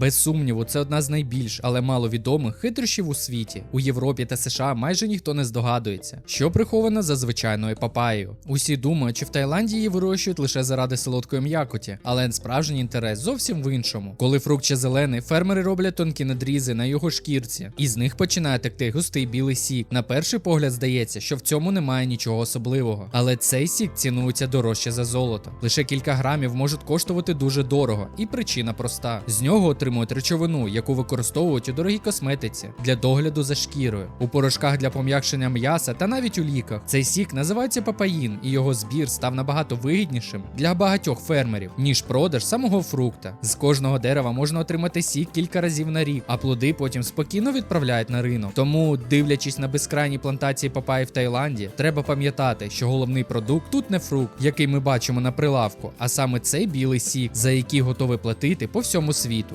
Без сумніву, це одна з найбільш, але маловідомих хитрощів у світі. У Європі та США майже ніхто не здогадується, що приховано за звичайною папаєю. Усі думають, що в Таїланді її вирощують лише заради солодкої м'якоті, але справжній інтерес зовсім в іншому. Коли фрукт ще зелений, фермери роблять тонкі надрізи на його шкірці, і з них починає текти густий білий сік. На перший погляд здається, що в цьому немає нічого особливого. Але цей сік цінується дорожче за золото. Лише кілька грамів можуть коштувати дуже дорого, і причина проста: з нього отримують речовину, яку використовують у дорогій косметиці для догляду за шкірою, у порошках для пом'якшення м'яса та навіть у ліках. Цей сік називається папаїн, і його збір став набагато вигіднішим для багатьох фермерів, ніж продаж самого фрукта. З кожного дерева можна отримати сік кілька разів на рік, а плоди потім спокійно відправляють на ринок. Тому, дивлячись на безкрайні плантації папаї в Таїланді, треба пам'ятати, що головний продукт тут не фрукт, який ми бачимо на прилавку, а саме цей білий сік, за який готові платити по всьому світу.